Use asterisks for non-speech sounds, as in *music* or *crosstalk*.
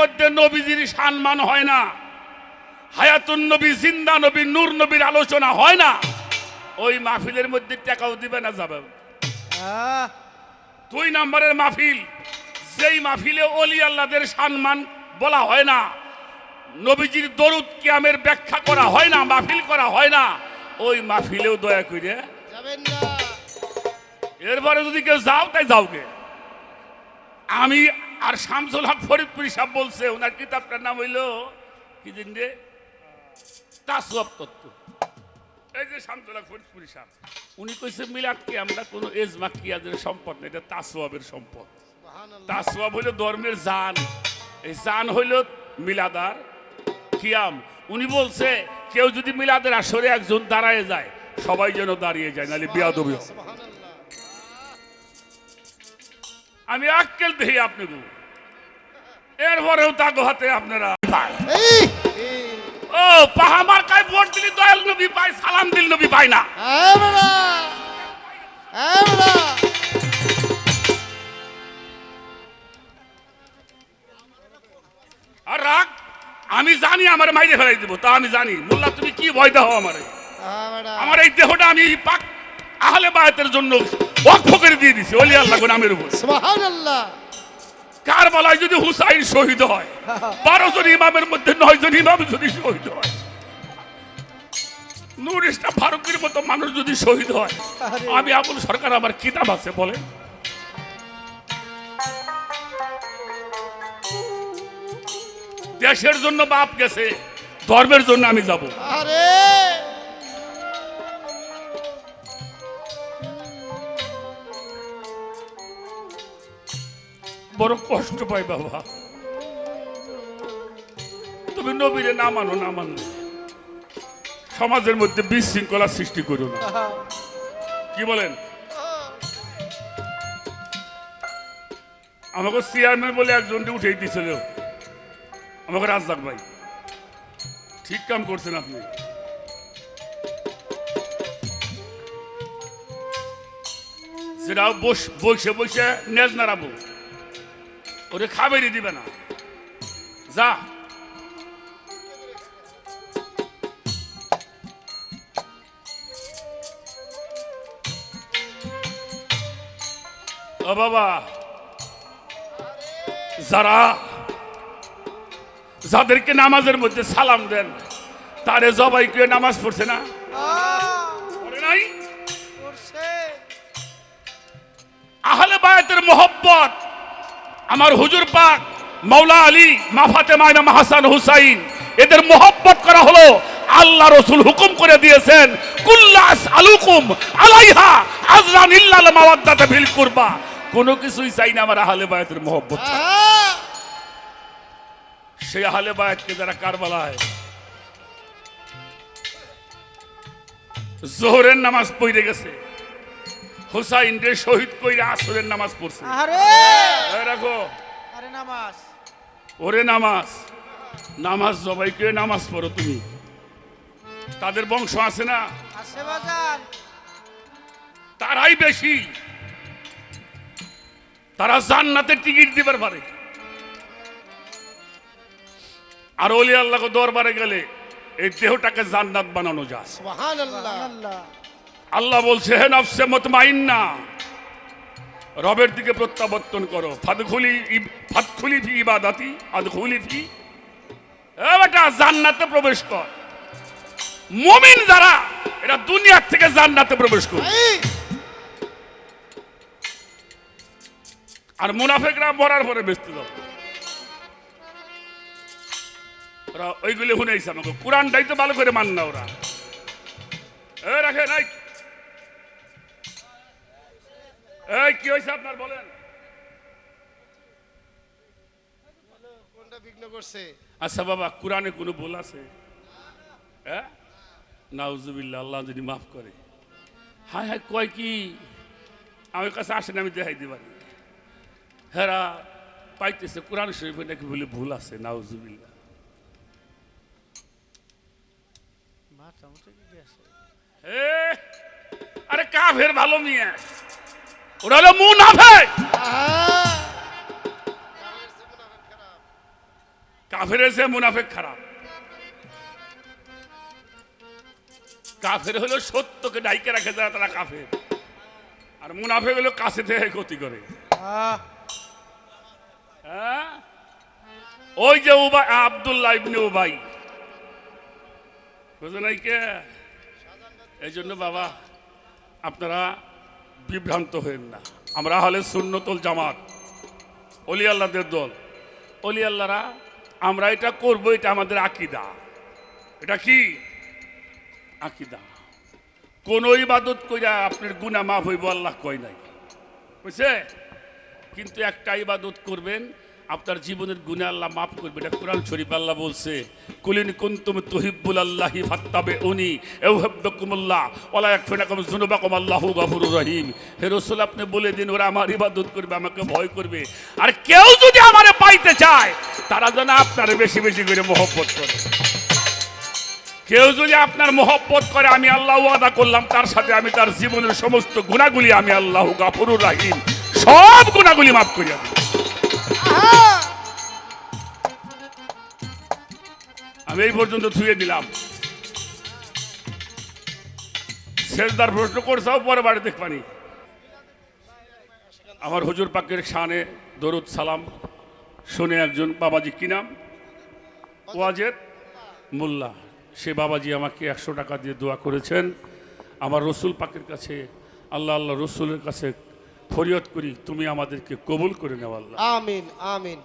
মধ্যে নবীজির সম্মান হয় না। হায়াতুন নবী জিন্দা নবী নূর নবীর আলোচনা হয় না। ওই মাহফিলের মধ্যে টাকাও দিবে না যাবে। দুই নম্বরের মাহফিল যেই মাহফিলে অলি আল্লাদের সম্মান বলা হয় না নবীজির দরুদ কিয়ামের ব্যাখ্যা করা হয় না মাহফিল করা হয় না ওই মাহফিলেও দয়া করে না। এরপরে যদি কেউ যাও তাই যাও গে আমি আর শামসুল হক ফরিদপুরি সাহেব বলছে ওনার কিতাবটার নাম হইল কি দিন রে? তত্ত্ব। এই যে শামসুল হক ফরিদপুরি সাহেব উনি কইছে মিলাদ কি আমরা কোনো এজমা কিয়াদের সম্পদ না এটা তাসওয়াবের সম্পদ। তাসওয়াব হইল ধর্মের জান। এই জান হইল মিলাদার কিয়াম। উনি বলছে কেউ যদি মিলাদের আসরে একজন দাঁড়ায় যায় সবাই যেন দাঁড়িয়ে যায় নাহলে বিয়াদবি। আমি আক্কেল দেই আপনাকে। এরপরেও তাগো হাতে আপনারা ও পাহামার কায় ভোট দিলি দয়াল নবী পায় সালাম দিল নবী পায় না। এই বেটা। আর রাগ আমি জানি আমার মাইরে ফেলাই দিব তা আমি জানি। মোল্লা তুমি কি ভয় দাও আমারে? বেটা। আমার এই দেহটা আমি পাক আহলে বায়াতের জন্য ওয়াকফ করে দিয়ে দিছি ওলি আল্লাহ নামের উপর। সুবহানাল্লাহ। কার বেলায় যদি হুসাইন শহীদ হয় *laughs* বারো জন ইমামের মধ্যে নয় জন ইমাম যদি শহীদ হয় নূর ইসলাম ফারুকের মতো মানুষ যদি শহীদ হয় আমি আবুল সরকার আমার কিতাব আছে বলেন। দেশের জন্য বাপ গেছে ধর্মের জন্য আমি যাব। আরে। বড় কষ্ট পাই বাবা। তুমি নবীরে না মানো না মানো সমাজের মধ্যে বিশৃঙ্খলা সৃষ্টি করো না। কি বলেন? আমাকে চেয়ারম্যান বলে একজনকে উঠেই দিয়েছিল। আমাকে রাজদাক ভাই। ঠিক কাম করছেন আপনি। সেটাও বস বসে বসে নেজ নাড়াবো। ওরে খাবারই দিবে না। যা। ও বাবা। যারা যাদেরকে নামাজের মধ্যে সালাম দেন তারে জবাই করে নামাজ পড়ছে না? নাই। আহলে বায়াতের মোহব্বত আমার হুজুর পাক মাওলা আলী মাফাতে ফাতেমা ইমাম হাসান হুসাইন, এদের মোহব্বত করা হলো, আল্লাহ রসুল হুকুম করে দিয়েছেন কুল্লাস আলুকুম আলাইহা আজরান ইল্লাল মাওয়াদ্দাতা ফিল কুরবা। কোনো কিছুই চাই না আমার আহলে বায়াতের মোহব্বত। সেই আহলে বায়াতকে যারা কারবালায়, জোহরের নামাজ পড়ে গেছে হুসাইন রে শহীদ কইরা আসরের নামাজ পড়ছে। আরে রাখো। আরে নামাজ। ওরে নামাজ। নামাজ জবাই করে নামাজ পড়ো তুমি। তাদের বংশ আছে না? আছে বাজার তারাই বেশি। তারা জান্নাতের টিকিট দিবার পারে। আর অলি আল্লাহ দরবারে গেলে এই দেহটাকে জান্নাত বানানো যায়। সুবহানাল্লাহ। আল্লাহ বলছে হে নফসে মতমাইন্না রবের দিকে প্রত্যাবর্তন করো। ফাদখুলি ফাদখুলি ফি ইবাদাতি আদখুলি ফি এ বেটা জান্নাতে প্রবেশ কর। মুমিন যারা এটা দুনিয়ার থেকে জান্নাতে প্রবেশ করে আর মুনাফেকরা মরার পরে বেচতে যাও ওরা ওইগুলি শুনেছে আমাকে। কোরআনটাই তো ভালো করে মান না ওরা। এ রাখে নাই এই কি হয়েছে আপনার বলেন। কোনটা বিঘ্ন করছে? আচ্ছা বাবা কোরআনে কোনো ভুল আছে? হ্যাঁ? নাউজুবিল্লাহ আল্লাহ যদি মাফ করে। হায় হায় কয় কি? আমার কাছে আসেন আমি দেখাই দিবানি হেরা পাইতেছে কোরআন শরীফে নাকি বলে ভুল আছে নাউজুবিল্লাহ। এ, আরে কাফের ভালো মিয়া। ওরা হলো মুনাফেক কাফের এসে মুনাফেক খারাপ। কাফের হলো সত্যকে ডাইকে রাখে যারা তারা কাফের। আর মুনাফেক হলো কাছে থেকে ক্ষতি করে। হ্যাঁ? ওই যে উবাই আবদুল্লাহ ইবনে উবাই। বুঝে নাই কে? এই জন্য বাবা, আপনারা বিভ্রান্ত হইন না। আমরা হলে শূন্যতল জামাত অলি আল্লাহদের দল। অলি আল্লাহরা আমরা এটা করব, এটা আমাদের আকিদা। এটা কি? আকিদা। কোন ইবাদত কইরা আপনার গুণা মাফ হইব, আল্লাহ কয় নাই। বুঝছে? কিন্তু একটা ইবাদত করবেন আপনার জীবনের গুণে আল্লাহ মাফ করবে। এটা কোরআন শরীফ আল্লাহ বলছে, কুলিন কুন্তুম তুহিব্বুল আল্লাহি ফাত্তাবে উনি এউহাব্বাকুমুল্লাহ ওয়ালা ইয়াকফিনাকুম যুনুবাকুম, আল্লাহু গফুরুর রহিম। হে রাসূল, আপনি বলে দিন, ওরা আমার ইবাদত করবে, আমাকে ভয় করবে। আর কেউ যদি আমারে পাইতে চায়, তারা যেন আপনার বেশি বেশি করে মহব্বত করে। কেউ যদি আপনার মহব্বত করে, আমি আল্লাহ ওয়াদা করলাম, তার সাথে আমি তার জীবনের সমস্ত গুণাগুলি আমি আল্লাহ গাফুরুর রাহিম। সব গুণাগুলি মাফ করিয়া আহা! আমি এই পর্যন্ত থুয়ে দিলাম। শেষদার প্রশ্ন করছাও পরে বাড়ি দেখবানি আমার হুজুর পাকের শানে দরুদ সালাম। শুনে একজন বাবাজি কি নাম? ওয়াজেদ মোল্লা। সে বাবাজি আমাকে একশো টাকা দিয়ে দোয়া করেছেন। আমার রসুল পাকের কাছে, আল্লাহ আল্লাহ রসুলের কাছে ফরিয়াদ করি তুমি আমাদেরকে কবুল করে নেওয়া আল্লাহ। আমিন আমিন।